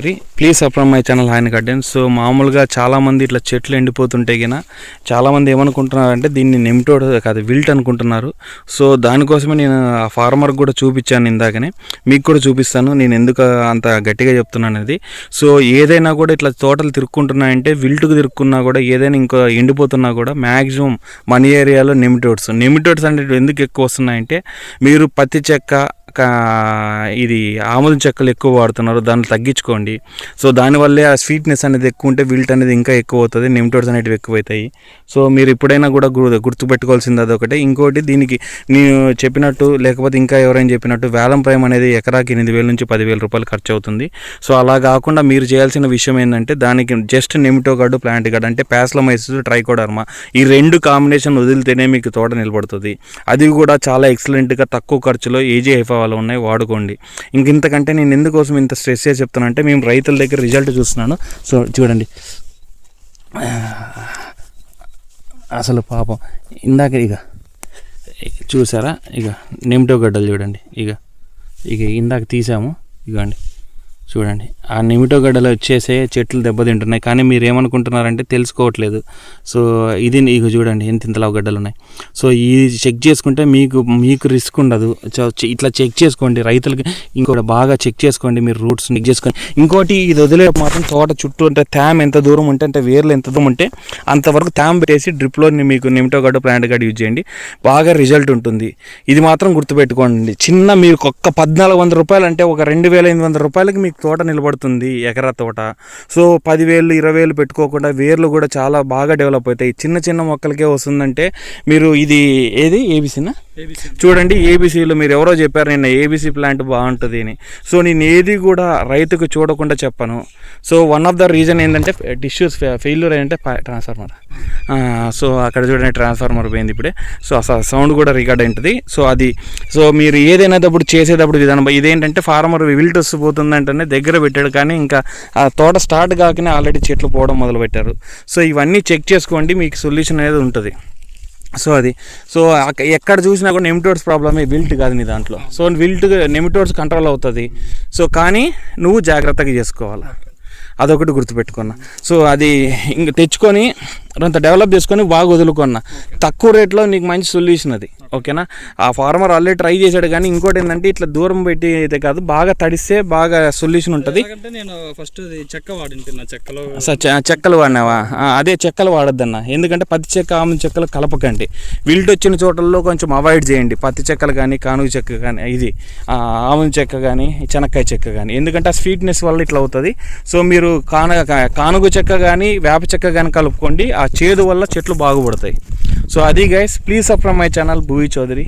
Please subscribe my channel హాయన్ garden so మామూలుగా చాలామంది ఇట్లా చెట్లు ఎండిపోతుంటే గిన చాలామంది ఏమనుకుంటున్నారంటే దీన్ని నెమ్టోడ్ కాదు విల్ట్ అనుకుంటున్నారు. సో దానికోసమే నేను ఆ ఫార్మర్కి కూడా చూపించాను ఇందాకనే. మీకు కూడా చూపిస్తాను నేను ఎందుకు అంత గట్టిగా చెప్తున్నాను అనేది. సో ఏదైనా కూడా ఇట్లా తోటలు తిరుక్కుంటున్నాయంటే విల్ట్కు తిరుక్కున్నా కూడా ఏదైనా ఇంకా ఎండిపోతున్నా కూడా మ్యాక్సిమం మన ఏరియాలో నెమిటోడ్స్. నెమిటోడ్స్ అంటే ఎందుకు ఎక్కువ వస్తున్నాయంటే మీరు పత్తి చెక్క కా- ఇది ఆముదం చెక్కలు ఎక్కువ వాడుతున్నారు దాన్ని తగ్గించుకోండి. సో దానివల్లే ఆ స్వీట్నెస్ అనేది ఎక్కువ ఉంటే విల్ట్ అనేది ఇంకా ఎక్కువ అవుతుంది నెమిటోడ్స్ అనేటివి ఎక్కువ అవుతాయి సో మీరు ఎప్పుడైనా కూడా గు- గుర్తుపెట్టుకోవాల్సింది అదొకటి. ఇంకోటి దీనికి నేను చెప్పినట్టు లేకపోతే ఇంకా ఎవరైనా చెప్పినట్టు వేలం ప్రైమ్ అనేది ఎకరాకి ఎనిమిది వేల నుంచి పదివేల రూపాయలు ఖర్చు అవుతుంది సో అలా కాకుండా మీరు చేయాల్సిన విషయం ఏంటంటే దానికి జస్ట్ నెమిటో గార్డు ప్లాంట్ గార్డు అంటే ప్యాస్లమైసిస్ ట్రైకోడర్మా ఈ రెండు కాంబినేషన్ వదిలితేనే మీకు తోట నిలబడుతుంది. అది కూడా చాలా ఎక్సలెంట్గా తక్కువ ఖర్చులో ఏజీ హైఫా వాళ్ళు ఉన్నాయి వాడుకోండి. ఇంక ఇంతకంటే నేను ఎందుకోసం ఇంత స్ట్రెస్ చేసి చెప్తానంటే మేము రైతుల దగ్గర రిజల్ట్ చూస్తున్నాను. సో చూడండి. అసలు పాపం. ఇందాక ఇక చూసారా? ఇక నిమిటో గడ్డలు చూడండి. ఇక ఇక ఇందాక తీసాము. ఇగోండి. చూడండి. ఆ నిమిటో గడ్డలో వచ్చేసే చెట్లు దెబ్బతింటున్నాయి. కానీ మీరు ఏమనుకుంటున్నారంటే తెలుసుకోవట్లేదు. సో ఇది ఇక చూడండి ఎంత ఇంతలా గడ్డలు ఉన్నాయి సో ఇది చెక్ చేసుకుంటే మీకు మీకు రిస్క్ ఉండదు. ఇట్లా చెక్ చేసుకోండి. రైతులకి ఇంకోటి బాగా చెక్ చేసుకోండి. మీరు రూట్స్ చెక్ చేసుకోండి ఇంకోటి ఇది వదిలే మాత్రం తోట చుట్టూ అంటే థ్యామ్ ఎంత దూరం ఉంటే అంటే వేర్లు ఎంత దూరం ఉంటే అంతవరకు థ్యామ్ పెట్టేసి డ్రిప్లో మీకు నిమిటో గడ్డ ప్లాంట్ గడ్డ యూజ్ చేయండి. బాగా రిజల్ట్ ఉంటుంది. ఇది మాత్రం గుర్తుపెట్టుకోండి. చిన్న మీకు ఒక్క పద్నాలుగు వందల రూపాయలు అంటే ఒక రెండు వేల ఎనిమిది వందల రూపాయలకి మీకు తోట నిలబడుతుంది ఎకరా తోట. సో పదివేలు ఇరవై వేలు పెట్టుకోకుండా వేర్లు కూడా చాలా బాగా డెవలప్ అవుతాయి. చిన్న చిన్న మొక్కలకే వస్తుందంటే మీరు ఇది ఏది? ఏబిసినా? చూడండి ఏబీసీలో మీరు ఎవరో చెప్పారు నిన్న ఏబీసీ ప్లాంట్ బాగుంటుంది అని. సో నేను ఏది కూడా రైతుకు చూడకుండా చెప్పను. So one of the reason ఏంటంటే టిష్యూస్ ఫెయిల్యూర్ అయ్యంటే ట్రాన్స్ఫార్మర్ సో అక్కడ చూడండి ట్రాన్స్ఫార్మర్ పోయింది ఇప్పుడే. సో అసలు సౌండ్ కూడా రికార్డ్ అయింటుంది. సో అది సో మీరు ఏదైనా అప్పుడు చేసేటప్పుడు విధానం ఇదేంటంటే ఫార్మర్ విల్టొస్ పోతుంది అంటేనే దగ్గర పెట్టాడు. కానీ ఇంకా ఆ తోట స్టార్ట్ కాకనే ఆల్రెడీ చెట్లు పోవడం మొదలు పెట్టారు సో ఇవన్నీ చెక్ చేసుకోండి మీకు సొల్యూషన్ అనేది ఉంటుంది. సో అది సో ఎక్కడ చూసినా కూడా నెమిటోడ్స్ ప్రాబ్లమే విల్ట్ కాదు నీ దాంట్లో. సో విల్ట్ నెమిటోడ్స్ కంట్రోల్ అవుతుంది. సో కానీ నువ్వు జాగ్రత్తగా చేసుకోవాలి. అదొకటి గుర్తుపెట్టుకున్నా. సో అది ఇంక తెచ్చుకొని కొంత డెవలప్ చేసుకొని బాగా వదులుకున్నా. తక్కువ రేట్లో నీకు మంచి సొల్యూషన్ అది. ఓకేనా? ఆ ఫార్మర్ ఆల్రెడీ ట్రై చేశాడు కానీ ఇంకోటి ఏంటంటే ఇట్లా దూరం పెట్టి అయితే కాదు బాగా తడిస్తే బాగా సొల్యూషన్ ఉంటుంది. నేను ఫస్ట్ చెక్క వాడింటున్నా చెక్కలో చెక్కలు వాడినావా? అదే చెక్కలు వాడొద్దన్న. ఎందుకంటే పత్తి చెక్క ఆమె చెక్కలు కలపకండి. విల్ట్ వచ్చిన చోటల్లో కొంచెం అవాయిడ్ చేయండి. పత్తి చెక్కలు కానీ కానుగ చెక్క కానీ ఇది ఆ, ఆముద చెక్క కానీ చెనక్కాయ చెక్క కానీ. ఎందుకంటే ఆ స్వీట్నెస్ వల్ల ఇట్లా అవుతుంది. సో మీరు కాన కానుగ చెక్క కానీ వేప చెక్క కానీ కలుపుకోండి. ఆ చేదు వల్ల చెట్లు బాగుపడతాయి. సో అది guys please subscribe my channel Bhuvi Chowdary